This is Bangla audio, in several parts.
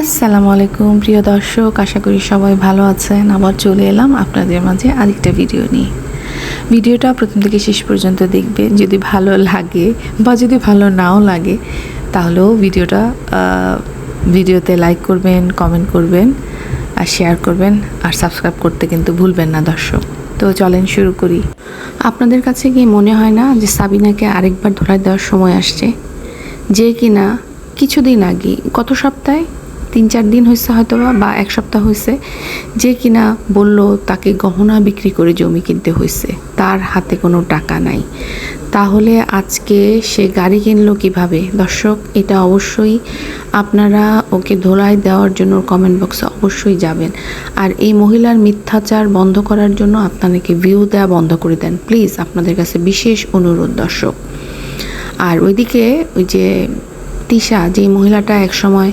আসসালামু আলাইকুম, প্রিয় দর্শক। আশা করি সবাই ভালো আছেন। আবার চলে এলাম আপনাদের মাঝে আরেকটা ভিডিও নিয়ে। ভিডিওটা প্রথম থেকে শেষ পর্যন্ত দেখবেন। যদি ভালো লাগে বা যদি ভালো নাও লাগে, তাহলেও ভিডিওটা ভিডিওতে লাইক করবেন কমেন্ট করবেন, আর শেয়ার করবেন, আর সাবস্ক্রাইব করতে কিন্তু ভুলবেন না দর্শক। তো চলেন শুরু করি। আপনাদের কাছে কি মনে হয় না যে সাবিনাকে আরেকবার ধরায় দেওয়ার সময় আসছে? যে কিনা কিছুদিন আগে, গত সপ্তাহে তিন চার দিন হয়েছে হয়তো বা এক সপ্তাহ হয়েছে যে কিনা বলল তাকে গহনা বিক্রি করে জমি কিনতে হয়েছে তার হাতে কোনো টাকা নাই। তাহলে আজকে সে গাড়ি কিনলো কীভাবে? দর্শক, এটা অবশ্যই আপনারা ওকে ধোলাই দেওয়ার জন্য কমেন্ট বক্সে অবশ্যই যাবেন। আর এই মহিলার মিথ্যাচার বন্ধ করার জন্য আপনাদেরকে ভিউ দেওয়া বন্ধ করে দেন। প্লিজ আপনাদের কাছে বিশেষ অনুরোধ, দর্শক। আর ওইদিকে ওই যে তিশা যে মহিলাটা একসময়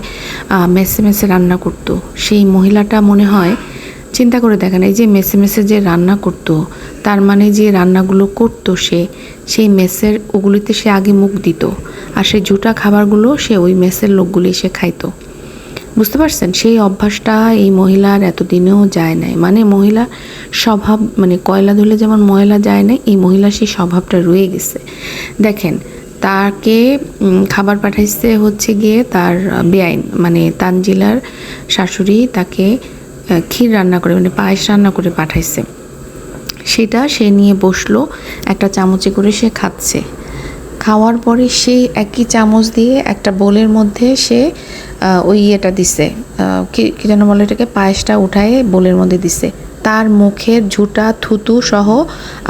মেসে মেসে রান্না করতো, সেই মহিলাটা মনে হয়, চিন্তা করে দেখেন, এই যে মেসে মেসে যে রান্না করতো, তার মানে যে রান্নাগুলো করতো সে, সেই মেসের ওগুলিতে সে আগে মুখ দিত, আর সেই জুটা খাবারগুলো সে ওই মেসের লোকগুলি সে খাইতো। বুঝতে পারছেন? সেই অভ্যাসটা এই মহিলার এতদিনেও যায় নাই। মানে মহিলা স্বভাব মানে কয়লা ধুলে যেমন ময়লা যায় না এই মহিলা সেই স্বভাবটা রয়ে গেছে। দেখেন তাকে খাবার পাঠাইছে হচ্ছে গিয়ে তার বেআইন মানে তানজিলার শাশুড়ি তাকে ক্ষীর রান্না করে মানে পায়েস রান্না করে পাঠাইছে। সেটা সে নিয়ে বসল, একটা চামচে করে সে খাচ্ছে। খাওয়ার পরে সেই একই চামচ দিয়ে একটা বোলের মধ্যে সে ওই ইয়েটা দিছে কি যেন বলে এটাকে, পায়েসটা উঠায় বোলের মধ্যে দিছে। তার মুখের ঝুটা থুতু সহ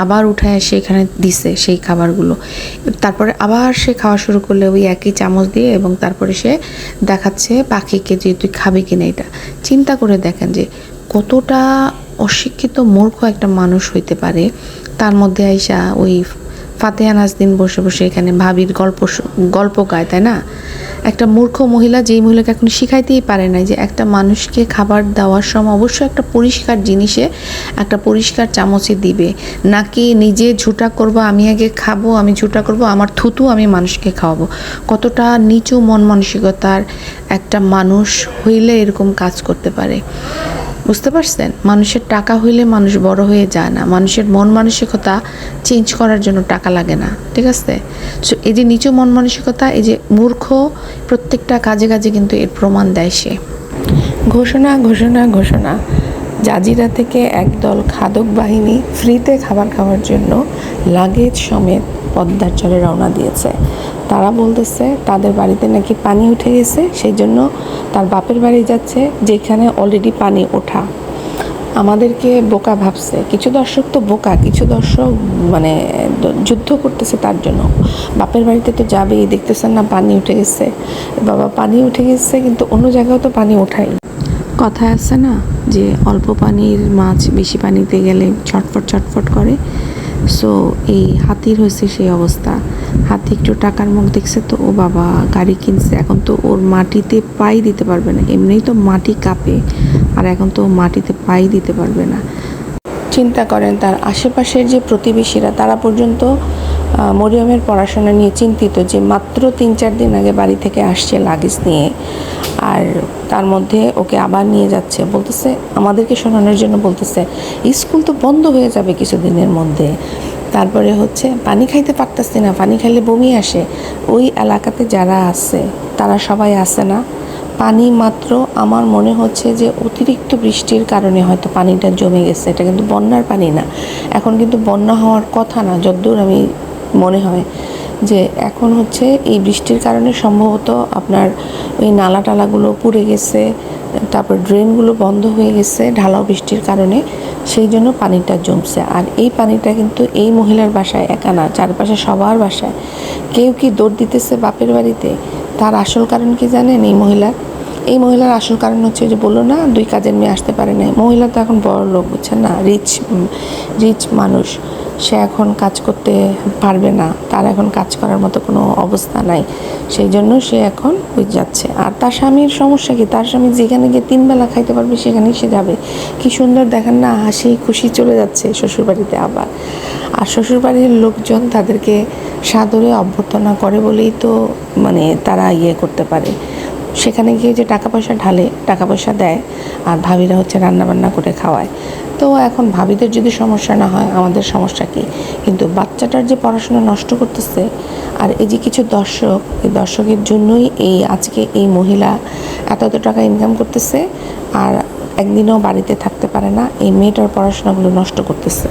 আবার উঠায় সেখানে দিছে সেই খাবারগুলো। তারপরে আবার সে খাওয়া শুরু করলে ওই একই চামচ দিয়ে এবং তারপরে সে দেখাচ্ছে পাখিকে যে তুই খাবি কিনা এটা। চিন্তা করে দেখেন যে কতটা অশিক্ষিত মূর্খ একটা মানুষ হইতে পারে। তার মধ্যে আইসা ওই ফাতেহা নাজদিন বসে বসে এখানে ভাবির গল্প গল্প গায়, তাই না? একটা মূর্খ মহিলা যেই মহিলাকে এখন শিখাইতেই পারে না যে একটা মানুষকে খাবার দেওয়ার সময় অবশ্যই একটা পরিষ্কার জিনিসে একটা পরিষ্কার চামচে দিবে। নাকি নিজে ঝুটা করব, আমি আগে খাব, আমি ঝুটা করব, আমার থুতু আমি মানুষকে খাওয়াবো? কতটা নিচু মন মানসিকতার একটা মানুষ হইলে এরকম কাজ করতে পারে। বুঝতে পারছেন? মানুষের টাকা হইলে মানুষ বড় হয়ে যায় না। মানুষের মন মানসিকতা চেঞ্জ করার জন্য টাকা লাগে না। ঠিক আছে? সো এই যে নিচু মন মানসিকতা, এই যে মূর্খ প্রত্যেকটা কাজে কাজে কিন্তু এর প্রমাণ দেয় সে। ঘোষণা ঘোষণা ঘোষণা। জাজিরা থেকে একদল খাদক বাহিনী ফ্রিতে খাবার খাওয়ার জন্য লাগেজ সমেত পদ্মার চলে রওনা দিয়েছে। তারা বলতেছে, তাদের বাড়িতে নাকি পানি উঠে গেছে সেই জন্য তার বাপের বাড়ি যাচ্ছে, যেখানে অলরেডি পানি ওঠা। আমাদেরকে বোকা ভাবছে। কিছু দর্শক তো বোকা, কিছু দর্শক মানে যুদ্ধ করতেছে তার জন্য। বাপের বাড়িতে তো যাবেই, দেখতেছেন না পানি উঠে গেছে। বাবা পানি উঠে গেছে, কিন্তু অন্য জায়গাও তো পানি ওঠাই। কথা আছে না, যে অল্প পানির মাছ বেশি পানিতে গেলে ছটফট ছটফট করে। সো এই হাতির হয়েছে সেই অবস্থা। হাতি একটু টাকার মুখ দেখছে তো, ও বাবা, গাড়ি কিনছে। এখন তো ওর মাটিতে পাই দিতে পারবে না। এমনিই তো মাটি কাঁপে, আর এখন তো মাটিতে পাই দিতে পারবে না। চিন্তা করেন, তার আশেপাশের যে প্রতিবেশীরা, তারা পর্যন্ত মরিয়মের পড়াশোনা নিয়ে চিন্তিত যে মাত্র তিন চার দিন আগে বাড়ি থেকে আসছে লাগেজ নিয়ে। আর তার মধ্যে ওকে আবার নিয়ে যাচ্ছে। বলতেছে, আমাদেরকে শোনানোর জন্য বলতেছে, স্কুল তো বন্ধ হয়ে যাবে কিছুদিনের মধ্যে। তারপরে হচ্ছে, পানি খাইতে পারতেছি না, পানি খাইলে বমি আসে। ওই এলাকাতে যারা আছে, তারা সবাই আসে না। পানি মাত্র আমার মনে হচ্ছে যে অতিরিক্ত বৃষ্টির কারণে হয়তো পানিটা জমে গেছে। এটা কিন্তু বন্যার পানি না। এখন কিন্তু বন্যা হওয়ার কথা না যদ্দূর আমি মনে হয় যে এখন হচ্ছে এই বৃষ্টির কারণে সম্ভবত আপনার ওই নালা টালাগুলো পুড়ে গেছে, তারপর ড্রেনগুলো বন্ধ হয়ে গেছে ঢালাও বৃষ্টির কারণে, সেই জন্য পানিটা জমছে। আর এই পানিটা কিন্তু এই মহিলার বাসায় একা না, চারপাশে সবার বাসায়। কেউ কি দৌড় দিতেছে বাপের বাড়িতে? তার আসল কারণ কি জানেন এই মহিলার? এই মহিলার আসল কারণ হচ্ছে যে বলল না, দুই কাজের মেয়ে আসতে পারে নাই। মহিলা তো এখন বড় লোক, বুঝছেন না? রিচ রিচ মানুষ। সে এখন কাজ করতে পারবে না। তার এখন কাজ করার মতো কোনো অবস্থা নাই। সেই জন্য সে এখন ওই যাচ্ছে। আর তার স্বামীর সমস্যা কি? তার স্বামী যেখানে গিয়ে তিন বেলা খাইতে পারবে, সেখানেই সে যাবে। কি সুন্দর দেখেন না, হাসি খুশি চলে যাচ্ছে শ্বশুরবাড়িতে আবার। আর শ্বশুরবাড়ির লোকজন তাদেরকে সাদরে অভ্যর্থনা করে বলেই তো মানে তারা ইয়ে করতে পারে। সেখানে গিয়ে যে টাকা পয়সা ঢালে, টাকা পয়সা দেয় আর ভাবিরা হচ্ছে রান্না বান্না করে খাওয়ায়। তো এখন ভাবিদের যদি সমস্যা না হয়, আমাদের সমস্যা কি? কিন্তু বাচ্চাটার যে পড়াশোনা নষ্ট করতেছে আর এই যে কিছু দর্শক, এই দর্শকের জন্যই এই আজকে এই মহিলা এত এত টাকা ইনকাম করতেছে আর একদিনও বাড়িতে থাকতে পারে না, এই মেয়েটার পড়াশোনাগুলো নষ্ট করতেছে।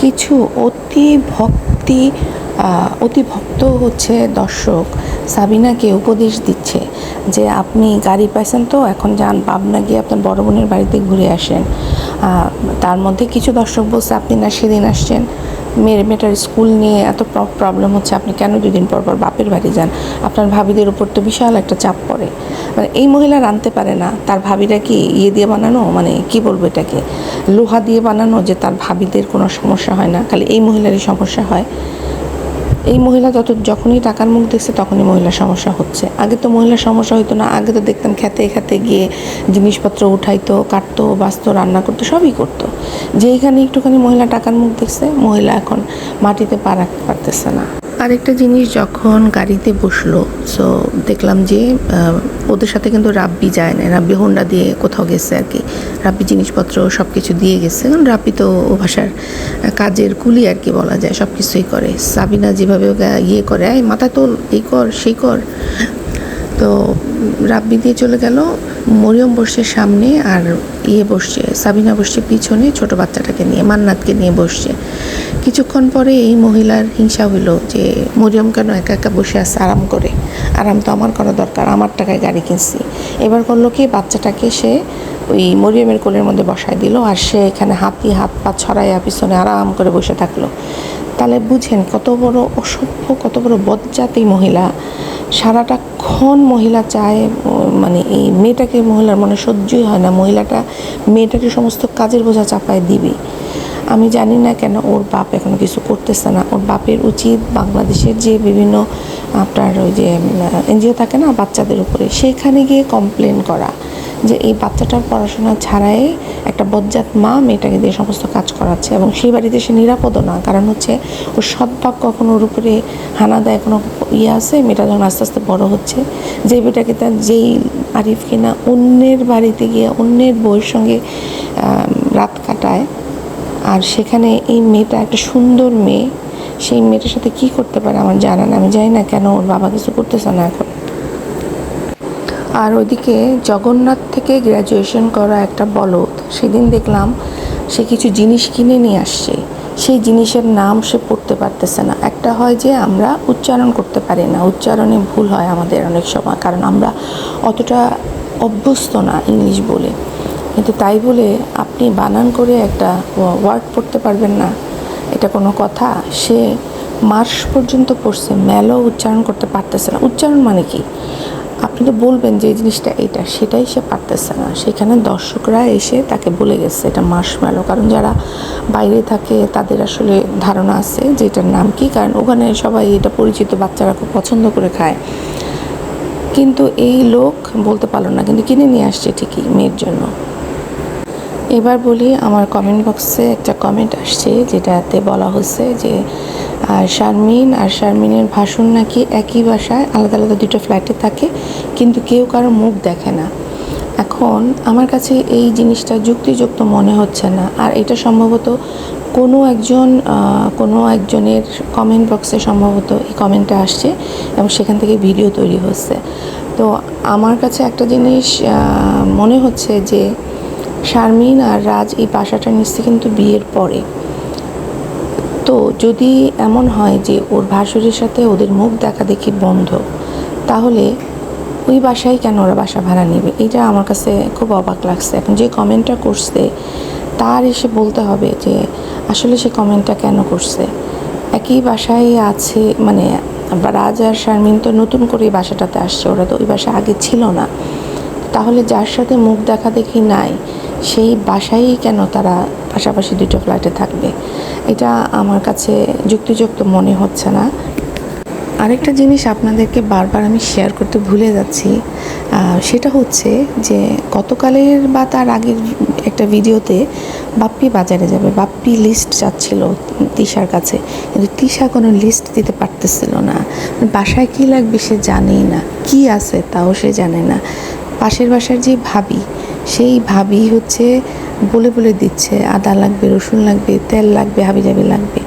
কিছু অতি ভক্তি অতি ভক্ত হচ্ছে দর্শক। সাবিনাকে উপদেশ দিচ্ছে যে, আপনি গাড়ি পাইছেন তো, এখন যান। পাবনা গিয়ে আপনার বড় বোনের বাড়িতে ঘুরে আসেন। তার মধ্যে কিছু দর্শক বলছে, আপনি না সেদিন আসছেন? মেয়ের মেয়েটার স্কুল নিয়ে এত প্রবলেম হচ্ছে, আপনি কেন দুদিন পর পর বাপের বাড়ি যান? আপনার ভাবিদের উপর তো বিশাল একটা চাপ পড়ে। মানে এই মহিলা রানতে পারে না। তার ভাবিরা কি ইয়ে দিয়ে বানানো? মানে কি বলব এটাকে? লোহা দিয়ে বানানো যে, তার ভাবিদের কোনো সমস্যা হয় না? খালি এই মহিলারই সমস্যা হয়। এই মহিলা যত যখনই টাকার মুখ দেখছে তখনই মহিলার সমস্যা হচ্ছে। আগে তো মহিলার সমস্যা হতো না, আগে তো দেখতাম খেতে খেতে গিয়ে জিনিসপত্র উঠাইতো, কাটতো, বাঁচতো, রান্না করতো, সবই করতো। যেইখানে একটুখানি মহিলা টাকার মুখ দেখছে, মহিলা এখন মাটিতে পা রাখতে পারতেছে না। আরেকটা জিনিস যখন গাড়িতে বসল সো দেখলাম যে ওদের সাথে কিন্তু রাব্বি যায় না রাব্বি হোন্ডা দিয়ে কোথাও গেছে আর কি। রাব্বি জিনিসপত্র সব কিছু দিয়ে গেছে। কারণ রাব্বি তো ও ভাষার কাজের কুলি আর কি বলা যায় সব কিছুই করে। সাবিনা যেভাবে ইয়ে করে মাথা তোল, এই কর, সেই কর। তো রাব্বি দিয়ে চলে গেল, মরিয়ম বসছে সামনে আর ইয়ে বসছে, সাবিনা বসছে পিছনে, ছোট বাচ্চাটাকে নিয়ে, মান্নাতকে নিয়ে বসছে। কিছুক্ষণ পরে এই মহিলার হিংসা হইল যে মরিয়ম কেন একা একা বসে আছে, আরাম করে? আরাম তো আমার করা দরকার, আমার টাকায় গাড়ি কিনছি। এবার করল কি, বাচ্চাটাকে সে ওই মরিয়মের কোলের মধ্যে বসায় দিল আর সে এখানে হাতি হাত পা ছড়াইয়া পিছনে আরাম করে বসে থাকল। তাহলে বুঝেন কত বড় অসভ্য, কত বড় বজ্জাতি মহিলা। সারাটা ক্ষণ মহিলা চায় মানে এই মেয়েটাকে মহিলার মনে সহ্যই হয় না। মহিলাটা মেয়েটাকে সমস্ত কাজের বোঝা চাপায় দিবে। আমি জানি না কেন ওর বাপ এখন কিছু করতেছে না। ওর বাপের উচিত বাংলাদেশের যে বিভিন্ন, আপনার ওই যে এনজিও থাকে না বাচ্চাদের উপরে, সেখানে গিয়ে কমপ্লেন করা। যে এই বাচ্চাটার পড়াশোনা ছাড়াই একটা বজ্জাত মা মেয়েটাকে দিয়ে সমস্ত কাজ করাচ্ছে এবং সেই বাড়িতে সে নিরাপদও না। কারণ হচ্ছে ওর সৎভাব কখনো ওর উপরে হানা দেয়, কোনো ইয়ে আছে? মেয়েটা যখন আস্তে আস্তে বড় হচ্ছে, যে মেয়েটাকে তার যেই আরিফ কিনা অন্যের বাড়িতে গিয়ে, অন্যের বউয়ের সঙ্গে রাত কাটায়, আর সেখানে এই মেয়েটা একটা সুন্দর মেয়ে, সেই মেয়েটার সাথে কি করতে পারে আমার জানা না। আমি জানি না কেন ওর বাবা কিছু করতেছে না এখন। আর ওইদিকে জগন্নাথ থেকে গ্র্যাজুয়েশন করা একটা বলদ। সেদিন দেখলাম সে কিছু জিনিস কিনে নিয়ে আসছে। সেই জিনিসের নাম সে পড়তে পারতেছে না। একটা হয় যে আমরা উচ্চারণ করতে পারি না। উচ্চারণে ভুল হয় আমাদের অনেক সময়, কারণ আমরা অতটা অভ্যস্ত না ইংলিশ বলে। কিন্তু তাই বলে আপনি বানান করে একটা ওয়ার্ড পড়তে পারবেন না। এটা কোনো কথা। সে মার্চ পর্যন্ত পড়ছে মেলও উচ্চারণ করতে পারতেছে না। উচ্চারণ মানে কি? আপনি তো বলবেন যে এই জিনিসটা এইটা, সেটাই সে পারতেছে না। সেখানে দর্শকরা এসে তাকে বলে গেছে, এটা মাস মার্শম্যালো কারণ যারা বাইরে থাকে, তাদের আসলে ধারণা আছে যে এটার নাম কি। কারণ ওখানে সবাই এটা পরিচিত, বাচ্চারা খুব পছন্দ করে খায়। কিন্তু এই লোক বলতে পারল না, কিন্তু কিনে নিয়ে আসছে ঠিকই মেয়ের জন্য। এবার বলি, আমার কমেন্ট বক্সে একটা কমেন্ট আসছে, যেটাতে বলা হচ্ছে যে আহ, শারমিন আর শারমিনের ভাষণ নাকি একই বাসায় আলাদা আলাদা দুটো ফ্ল্যাটে থাকে কিন্তু কেউ কারও মুখ দেখে না। এখন আমার কাছে এই জিনিসটা যুক্তিযুক্ত মনে হচ্ছে না। আর এটা সম্ভবত কোনো একজন কোনো একজনের কমেন্ট বক্সে সম্ভবত এই কমেন্টটা আসছে এবং সেখান থেকে ভিডিও তৈরি হচ্ছে। তো আমার কাছে একটা জিনিস মনে হচ্ছে যে শারমিন আর রাজ এই বাসাটা নিচ্ছে কিন্তু বিয়ের পরে। তো যদি এমন হয় যে ওর ভাসুরের সাথে ওদের মুখ দেখা দেখি বন্ধ, তাহলে ওই বাসায় কেন ওরা বাসা ভাড়া নেবে? এটা আমার কাছে খুব অবাক লাগছে। এখন যে কমেন্টটা করছে, তার এসে বলতে হবে যে, আসলে সে কমেন্টটা কেন করছে? একই বাসায় আছে মানে রাজ আর শারমিন তো নতুন করে এই বাসাটাতে আসছে, ওরা তো ওই বাসা আগে ছিল না। তাহলে যার সাথে মুখ দেখা দেখি নাই, সেই বাসায়ই কেন তারা পাশাপাশি দুটো ফ্ল্যাটে থাকবে? এটা আমার কাছে যুক্তিযুক্ত মনে হচ্ছে না। আরেকটা জিনিস আপনাদেরকে বারবার আমি শেয়ার করতে ভুলে যাচ্ছি সেটা হচ্ছে যে গতকালের বা তার আগের একটা ভিডিওতে বাপ্পি বাজারে যাবে। বাপ্পি লিস্ট চাচ্ছিল তিশার কাছে, কিন্তু তিশা কোনো লিস্ট দিতে পারতেছিল না। বাসায় কী লাগবে সে জানেই না। কি আছে তাও সে জানে না। পাশের বাসার যে ভাবি, সেই ভাবি হচ্ছে বলে বলে দিচ্ছে, আদা লাগবে, রসুন লাগবে, তেল লাগবে, হাবিজাবি লাগবে।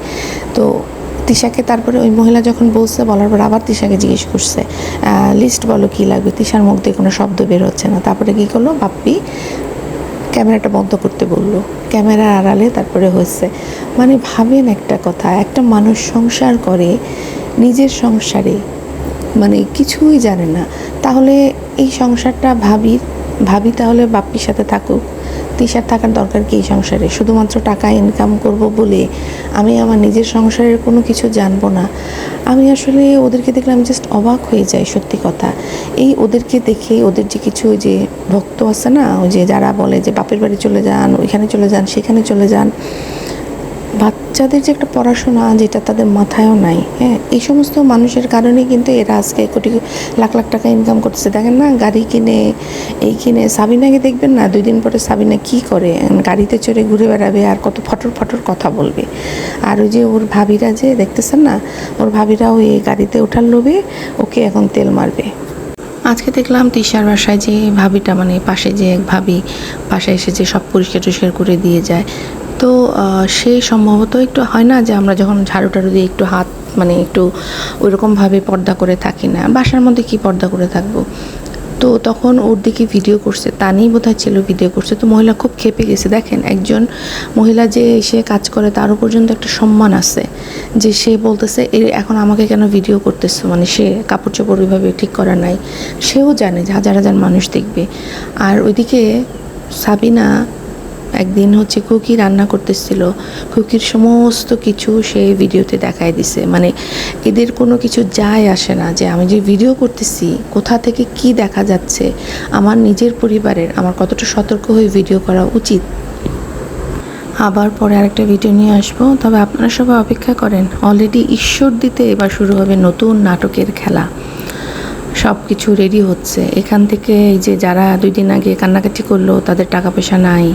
তো তিশাকে তারপরে ওই মহিলা যখন বলছে, বলার পর আবার তিশাকে জিজ্ঞেস করছে লিস্ট বলো কি লাগবে? তিশার মুখ দিয়ে কোনো শব্দ বের হচ্ছে না। তারপরে কী করল? বাপ্পি ক্যামেরাটা বন্ধ করতে বলল। ক্যামেরার আড়ালে তারপরে হয়েছে মানে ভাবেন একটা কথা, একটা মানুষ সংসার করে, নিজের সংসারে মানে কিছুই জানে না। তাহলে এই সংসারটা ভাবি ভাবি তাহলে বাপ্পির সাথে থাকুক। তিশার থাকার দরকার কি এই সংসারে? শুধুমাত্র টাকা ইনকাম করব বলে আমি আমার নিজের সংসারের কোনো কিছু জানব না। আমি আসলে ওদেরকে দেখলে আমি জাস্ট অবাক হয়ে যাই সত্যি কথা। এই ওদেরকে দেখে ওদের যে কিছু যে ভক্ত আছে না, ওই যে যারা বলে যে বাপের বাড়ি চলে যান, ওইখানে চলে যান, সেখানে চলে যান বাচ্চাদের যে একটা পড়াশোনা যেটা তাদের মাথায়ও নাই হ্যাঁ? এই সমস্ত মানুষের কারণেই কিন্তু এরা আজকে কোটি লাখ লাখ টাকা ইনকাম করতেছে। দেখেন না, গাড়ি কিনে, এই কিনে, সাবিনাকে দেখবেন না? দুই দিন পরে সাবিনা কি করে? গাড়িতে চড়ে ঘুরে বেড়াবে, আর কত ফটর ফটর কথা বলবে। আর ওই যে ওর ভাবিরা যে, দেখতেছেন না? ওর ভাবিরা ওই গাড়িতে ওঠার লোভে, ওকে এখন তেল মারবে। আজকে দেখলাম তিশার বাসায় যে ভাবিটা মানে পাশে যে এক ভাবি, পাশে এসে যে সব পরিষ্কার টরিষ্কার করে দিয়ে যায়। তো সে সম্ভবত একটু হয় না যে আমরা যখন ঝাড়ু টাড়ু দিয়ে একটু হাত মানে একটু ওইরকমভাবে পর্দা করে থাকি না। বাসার মধ্যে কি পর্দা করে থাকব? তো তখন ওর দিকে ভিডিও করছে, তা নিয়েই বোধহয় ছিল ভিডিও করছে। তো মহিলা খুব খেপে গেছে। দেখেন, একজন মহিলা যে এসে কাজ করে তারও পর্যন্ত একটা সম্মান আছে যে সে বলতেছে এর এখন আমাকে কেন ভিডিও করতেছো? মানে সে কাপড় চোপড় ওইভাবে ঠিক করা নাই। সেও জানে, যে হাজার হাজার মানুষ দেখবে। আর ওইদিকে সাবিনা একদিন হচ্ছে কুকি রান্না করতেছিল। কুকির সমস্ত কিছু সে ভিডিওতে দেখায় দিছে। মানে এদের কোনো কিছু যায় আসে না যে আমি যে ভিডিও করতেছি, কোথা থেকে কি দেখা যাচ্ছে? আমার নিজের পরিবারের, আমার কতটা সতর্ক হয়ে ভিডিও করা উচিত? আবার পরে আরেকটা ভিডিও নিয়ে আসব। তবে আপনারা সবাই অপেক্ষা করেন, অলরেডি ঈশ্বর দিতে এবার শুরু হবে নতুন নাটকের খেলা। সব কিছু রেডি হচ্ছে। এখান থেকে এই যে যারা দুই দিন আগে কান্নাকাটি করল, তাদের টাকা পয়সা নাই,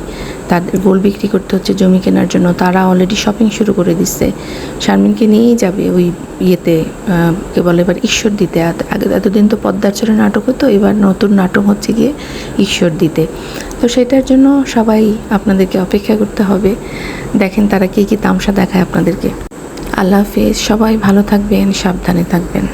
তাদের গোল বিক্রি করতে হচ্ছে জমি কেনার জন্য, তারা অলরেডি শপিং শুরু করে দিচ্ছে। শারমিনকে নিয়েই যাবে ওই ইয়েতে কে বলে এবার ঈশ্বর দিতে আগে এতদিন তো পদ্মার চরে নাটক হতো, এবার নতুন নাটক হচ্ছে গিয়ে ঈশ্বর দিতে তো সেটার জন্য সবাই আপনাদেরকে অপেক্ষা করতে হবে। দেখেন তারা কী কী তামসা দেখায় আপনাদেরকে। আল্লাহ হাফেজ, সবাই ভালো থাকবেন, সাবধানে থাকবেন।